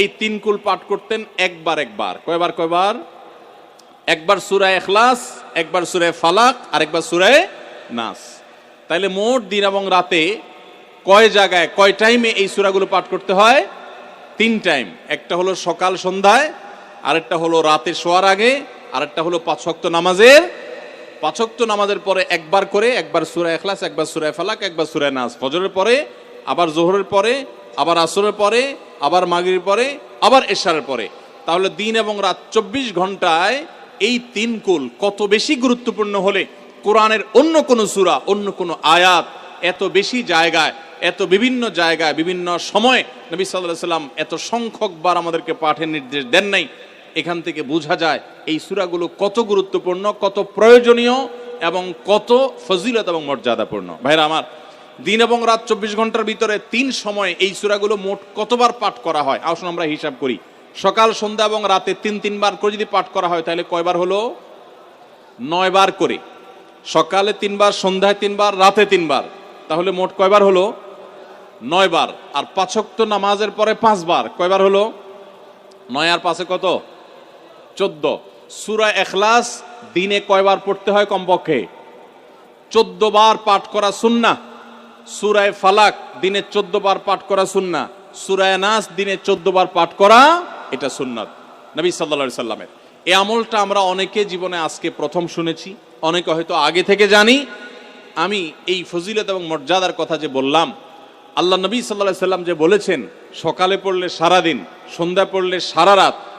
এই তিন কুল পাঠ করতেন একবার একবার। কয়বার কয়বার? একবার সুরায় এখলাস একবার সুরায় ফালাক আর একবার সুরায় নাস। তাইলে মোট দিন এবং রাতে কয় জায়গায়, কয় টাইমে এই সুরাগুলো পাঠ করতে হয়? তিন টাইম একটা হলো সকাল সন্ধ্যায়, আরেকটা হলো রাতে শোয়ার আগে, আরেকটা হলো পাঁচ ওয়াক্ত নামাজের। পাঁচ ওয়াক্ত নামাজের পরে একবার করে, একবার সুরায় এখলাস একবার সুরায় ফালাক, একবার সুরায় নাস। ফজরের পরে, আবার জোহরের পরে আবার আসরের পরে, আবার মাগরির পরে, আবার এশারের পরে। তাহলে দিন এবং রাত চব্বিশ ঘন্টায় এই তিন কুল কত বেশি গুরুত্বপূর্ণ হলে কোরআনের অন্য কোনো সুরা, অন্য কোনো আয়াত এত বেশি জায়গায়, এত বিভিন্ন জায়গায়, বিভিন্ন সময় নবী সাল্লাহ সাল্লাম এত সংখ্যকবার আমাদেরকে পাঠের নির্দেশ দেন নাই। এখান থেকে বোঝা যায় এই সুরাগুলো কত গুরুত্বপূর্ণ, কত প্রয়োজনীয় এবং কত ফজিলত এবং মর্যাদাপূর্ণ। ভাইরা আমার দিন এবং রাত চব্বিশ ঘণ্টার ভিতরে তিন সময় এই সুরাগুলো মোট কতবার পাঠ করা হয়? আসুন আমরা হিসাব করি। সকাল, সন্ধ্যা এবং রাতে তিন, তিনবার করে যদি পাঠ করা হয়, তাহলে কয়বার হলো? নয় বার করে। সকালে তিনবার, সন্ধ্যায় তিনবার, রাতে তিনবার। তাহলে মোট কয়বার হলো? নয় বার আর পাঁচক্ত নামাজের পরে পাঁচবার। কয়বার হলো? নয় আর পাঁচে কত? চোদ্দ। সুরা এখলাস দিনে কয়বার পড়তে হয় কমপক্ষে? চোদ্দ বার পাঠ করা সুন্না সুরায় ফালাক দিনে চোদ্দ বার পাঠ করা সুন্না সুরায় নাস দিনে চোদ্দ বার পাঠ করা এটা সুন্নাত, নবী সাল্লা সাল্লামের। এই আমলটা আমরা অনেকে জীবনে আজকে প্রথম শুনেছি, অনেকে হয়তো আগে থেকে জানি। আমি এই ফজিলত এবং মর্যাদার কথা যে বললাম, আল্লাহ নবী সাল্লাহ সাল্লাম যে বলেছেন, সকালে পড়লে সারা দিন সন্ধ্যা পড়লে সারা রাত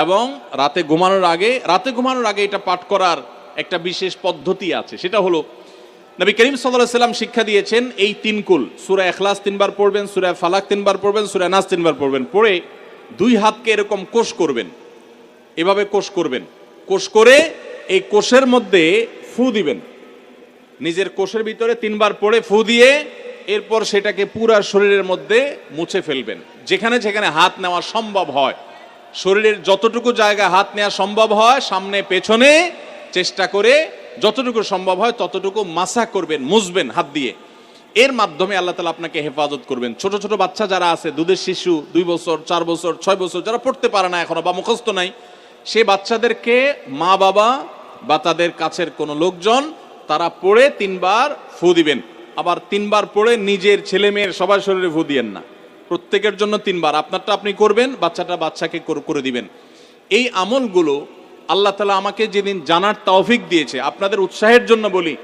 এবং রাতে ঘুমানোর আগে, রাতে ঘুমানোর আগে এটা পাঠ করার একটা বিশেষ পদ্ধতি আছে। সেটা হলো, নবী করিম সাল্লাহ সাল্লাম শিক্ষা দিয়েছেন এই তিন কুল, সুরা এখলাস তিনবার পড়বেন, সুরা ফালাক তিনবার পড়বেন, সুরা নাস তিনবার পড়বেন। পড়ে দুই হাতকে এরকম কোষ করবেন। এভাবে কোষ করবেন। কোষ করে এই কোষের মধ্যে ফু দিবেন। নিজের কোষের ভিতরে তিনবার পড়ে ফু দিয়ে এরপর সেটাকে পুরা শরীরের মধ্যে মুছে ফেলবেন। যেখানে যেখানে হাত নেওয়া সম্ভব হয়। শরীরের যতটুকু জায়গায় হাত নেওয়া সম্ভব হয়, সামনে, পেছনে চেষ্টা করে যতটুকু সম্ভব হয়, ততটুকু মাসা করবেন, মুছবেন হাত দিয়ে। এর মাধ্যমে আল্লাহ তালা আপনাকে হেফাজত করবেন। ছোট ছোট বাচ্চা যারা আছে, দুধের শিশু, দুই বছর, চার বছর, ছয় বছর, যারা পড়তে পারে না এখনও বা মুখস্থ নাই, সে বাচ্চাদেরকে মা বাবা বা তাদের কাছের কোনো লোকজন তারা পড়ে তিনবার ফু দিবেন। আবার তিনবার পড়ে নিজের ছেলে মেয়ের সবার শরীরে ফু দিয়েন না। প্রত্যেকের জন্য তিনবার। আপনারটা আপনি করবেন, বাচ্চাটা বাচ্চাকে করে দিবেন। এই আমলগুলো আল্লাহ তালা আমাকে যেদিন জানার তৌফিক দিয়েছে, আপনাদের উৎসাহের জন্য বলি,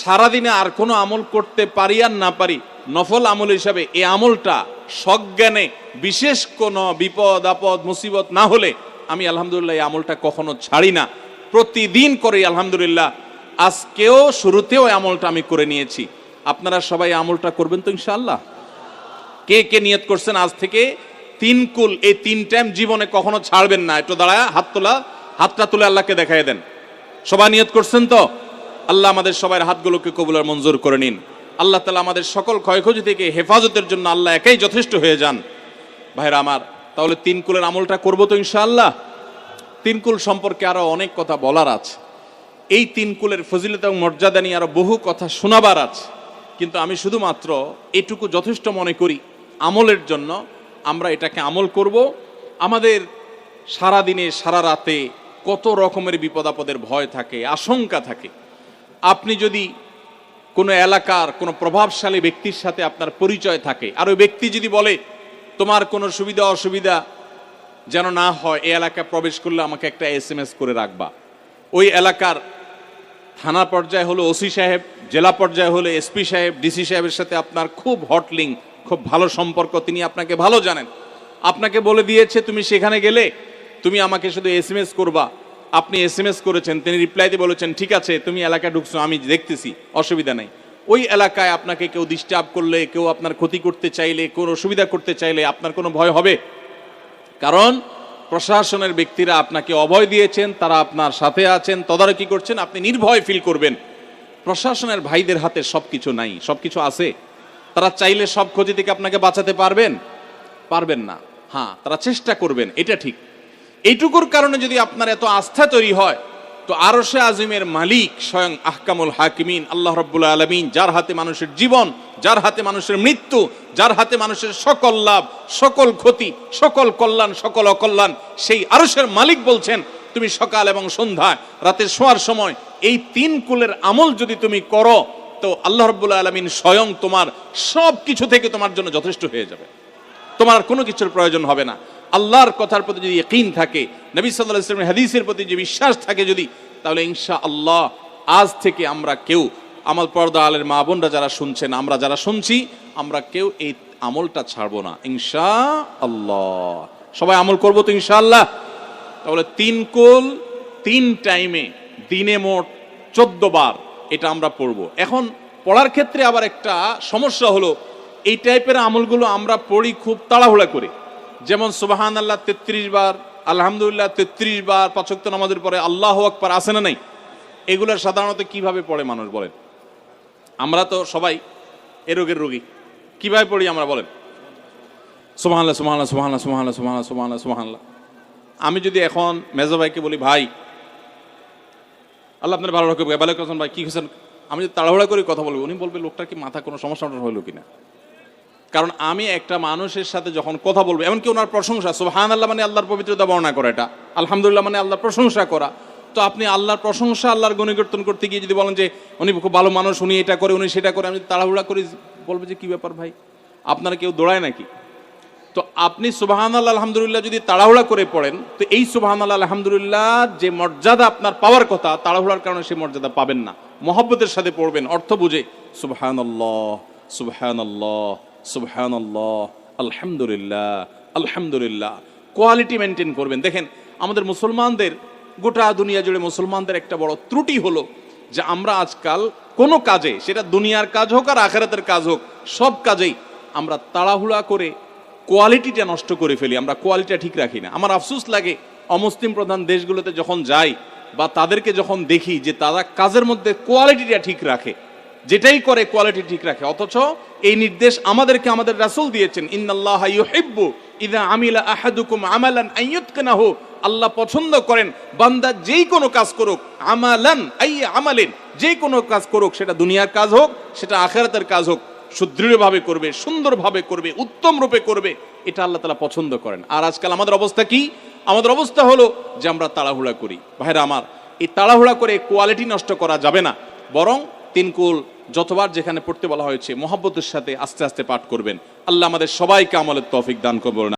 সারাদিনে আর কোনো আমল করতে পারি আর না পারি, নফল আমল হিসাবে এই আমলটা সজ্ঞানে বিশেষ কোনো বিপদ, আপদ, মুসিবত না হলে আমি আলহামদুলিল্লাহ এই আমলটা কখনো ছাড়ি না। প্রতিদিন করি, আলহামদুলিল্লাহ। আজকেও শুরুতেও আমলটা আমি করে নিয়েছি। আপনারা সবাই আমলটা করবেন তো ইনশাআল্লাহ? কে কে নিয়ত করছেন আজ থেকে? তিন কুল, এই তিন টাইম জীবনে কখনো ছাড়বেন না। একটু দাঁড়ায়, হাত তোলা, হাতটা তুলে আল্লাহকে দেখাই দেন। সবাই নিয়ত করছেন তো? আল্লাহ আমাদের সবার হাতগুলোকে কবুল আর মঞ্জুর করে নিন। আল্লাহ তালা আমাদের সকল ক্ষয়ক্ষতি থেকে হেফাজতের জন্য আল্লাহ একাই যথেষ্ট হয়ে যান। ভাইরা আমার, তাহলে তিন কুলের আমলটা করব তো ইনশাআল্লাহ? তিন কুল সম্পর্কে আরও অনেক কথা বলার আছে। এই তিন কুলের ফজিলত এবং মর্যাদা নিয়ে আরও বহু কথা শোনাবার আছে। কিন্তু আমি শুধুমাত্র এটুকু যথেষ্ট মনে করি। আমলের জন্য আমরা এটাকে আমল করব। আমাদের সারা দিনে সারা রাতে কত রকমের বিপদ আপদের ভয় থাকে, আশঙ্কা থাকে। আপনি যদি কোনো এলাকার, কোনো প্রভাবশালী ব্যক্তির সাথে আপনার পরিচয় থাকে, আর ওই ব্যক্তি যদি বলে, তোমার কোনো সুবিধা, অসুবিধা যেন না হয়, এই এলাকায় প্রবেশ করলে আমাকে একটা এস এম এস করে রাখবা। ওই এলাকার থানা পর্যায়ে হলো ওসি সাহেব, জেলা পর্যায়ে হলো এসপি সাহেব, ডিসি সাহেবের সাথে আপনার খুব হটলিং খুব ভালো সম্পর্ক, তিনি আপনাকে ভালো জানেন। আপনাকে বলে দিয়েছে, তুমি সেখানে গেলে তুমি আমাকে শুধু এস এম এস করবা। আপনি এস এম এস করেছেন, তিনি রিপ্লাই দিয়ে বলেছেন, ঠিক আছে, তুমি এলাকায় ঢুকছো, আমি দেখতেছি, অসুবিধা নেই। ওই এলাকায় আপনাকে কেউ ডিস্টার্ব করলে, কেউ আপনার ক্ষতি করতে চাইলে কোনো অসুবিধা করতে চাইলে আপনার কোনো ভয় হবে। কারণ প্রশাসনের ব্যক্তিরা আপনাকে অভয় দিয়েছেন, তারা আপনার সাথে আছেন, তদারকি করছেন, আপনি নির্ভয় ফিল করবেন। প্রশাসনের ভাইদের হাতে সবকিছু নাই, সবকিছু আছে। তারা চাইলে সব ক্ষতি থেকে আপনাকে বাঁচাতে পারবেন? পারবেন না। হ্যাঁ তারা চেষ্টা করবেন, এটা ঠিক। এইটুকুর কারণে যদি আপনার এত আস্থা তৈরি হয়, তো আরশে আজিমের মালিক স্বয়ং আহকামুল হাকিমিন, আল্লাহ রব্বুল আলমিন, যার হাতে মানুষের জীবন, যার হাতে মানুষের মৃত্যু, যার হাতে মানুষের সকল লাভ, সকল ক্ষতি, সকল কল্যাণ, সকল অকল্যাণ, সেই আরশের মালিক বলছেন, তুমি সকাল এবং সন্ধ্যায় রাতে শোয়ার সময়, এই তিন কুলের আমল যদি তুমি করো তো আল্লাহ রব্বুল আলমিন স্বয়ং তোমার সব কিছু থেকে তোমার জন্য যথেষ্ট হয়ে যাবে। তোমার কোনো কিছুর প্রয়োজন হবে না। আল্লাহর কথার প্রতি যদি ইকিন থাকে, নবী সাল্লাহ ইসলামের হাদিসের প্রতি যে বিশ্বাস থাকে যদি, তাহলে ইনশা আল্লাহ আজ থেকে আমরা কেউ, আমার পর্দা আলের মা বোনরা যারা শুনছেন, আমরা যারা শুনছি, আমরা কেউ এই আমলটা ছাড়বো না। ইনশা আল্লাহ সবাই আমল করব তো ইনশাআল্লাহ? তাহলে তিন কোল, তিন টাইমে দিনে মোট চোদ্দ বার এটা আমরা পড়ব। এখন পড়ার ক্ষেত্রে আবার একটা সমস্যা হলো, এই টাইপের আমলগুলো আমরা পড়ি খুব তাড়াহুড়া করে। যেমন সুবাহান আল্লাহ তেত্রিশ বার, আলহামদুলিল্লাহ তেত্রিশ বার পাচক নামাজের পরে আল্লাহ আকবার আসে না নাই? এগুলো সাধারণত কীভাবে পড়ে মানুষ বলেন? আমরা তো সবাই এ রোগের রোগী। কীভাবে পড়ি আমরা বলেন? সুমাহান্লাহ সুমাহান্লাহ সুমাহান্লাহ সুমাহান্লাহ সুমাহান্লাহ সুমাহান্লাহ আমি যদি এখন মেজো ভাইকে বলি, ভাই আল্লাহ আপনার ভালো রাখবে ভালো করছেন ভাই, কি হয়েছেন আমি যদি তাড়াহুড়া করে কথা বলব, উনি বলবে, লোকটার কি মাথা কোনো সমস্যা হলো কিনা? কারণ আমি একটা মানুষের সাথে যখন কথা বলব, এমনকি ওনার প্রশংসা সুবহান আল্লাহ মানে আল্লাহর পবিত্রতা বর্ণনা করা এটা। আলহামদুলিল্লাহ মানে আল্লাহর প্রশংসা করা। তো আপনি আল্লাহর প্রশংসা, আল্লাহর গণিকীর্তন করতে গিয়ে যদি বলেন যে উনি খুব ভালো মানুষ, উনি এটা করে, উনি সেটা করে, আমি তাড়াহুড়া করে, বলব যে, কি ব্যাপার ভাই? আপনারা কেউ দৌড়ায় নাকি? তো আপনি সুবাহান আল্লাহ আলহামদুলিল্লাহ যদি তাড়াহুড়া করে পড়েন, তো এই সুবাহান আল্লাহ আলহামদুলিল্লাহ যে মর্যাদা আপনার পাওয়ার কথা, তাড়াহুড়ার কারণে সেই মর্যাদা পাবেন না। মহব্বতের সাথে পড়বেন, অর্থ বুঝে সুবহান আল্লাহ সুবহান আল্লাহ সুবহান আল্লাহ আলহামদুলিল্লাহ আলহামদুলিল্লাহ। কোয়ালিটি মেনটেন করবেন। দেখেন, আমাদের মুসলমানদের, গোটা দুনিয়া জুড়ে মুসলমানদের একটা বড় ত্রুটি হলো যে আমরা আজকাল কোনো কাজে, সেটা দুনিয়ার কাজ হোক আর আখেরাতের কাজ হোক, সব কাজেই আমরা তাড়াহুড়া করে কোয়ালিটিটা নষ্ট করে ফেলি, আমরা কোয়ালিটিটা ঠিক রাখি না। আমার আফসোস লাগে, অমুসলিম প্রধান দেশগুলোতে যখন যাই বা তাদেরকে যখন দেখি যে তারা কাজের মধ্যে কোয়ালিটিটা ঠিক রাখে, যেটাই করে কোয়ালিটি ঠিক রাখে। অথচ এই নির্দেশ আমাদেরকে, আমাদের রাসুল দিয়েছেন, ইন্নাল্লাহ ইউহিব্বু ইদা আমিলা আহাদুকুম আমালান আইয়ুতকানাহু আল্লাহ পছন্দ করেন, বান্দা যেই কোনো কাজ করুক, আমালান আই আমালেন যে কোনো কাজ করুক, সেটা দুনিয়ার কাজ হোক, সেটা আখেরাতের কাজ হোক সুদৃঢ়ভাবে করবে, সুন্দরভাবে করবে উত্তম রূপে করবে, এটা আল্লাহ তালা পছন্দ করেন। আর আজকাল আমাদের অবস্থা কি? আমাদের অবস্থা হলো যে আমরা তাড়াহুড়া করি। ভাইরা আমার, এই তাড়াহুড়া করে কোয়ালিটি নষ্ট করা যাবে না। বরং তিনকুল যতবার যেখানে পড়তে বলা হয়েছে, মোহাব্বতের সাথে আস্তে আস্তে পাঠ করবেন। আল্লাহ আমাদের সবাইকে আমলের তফিক দান করবেন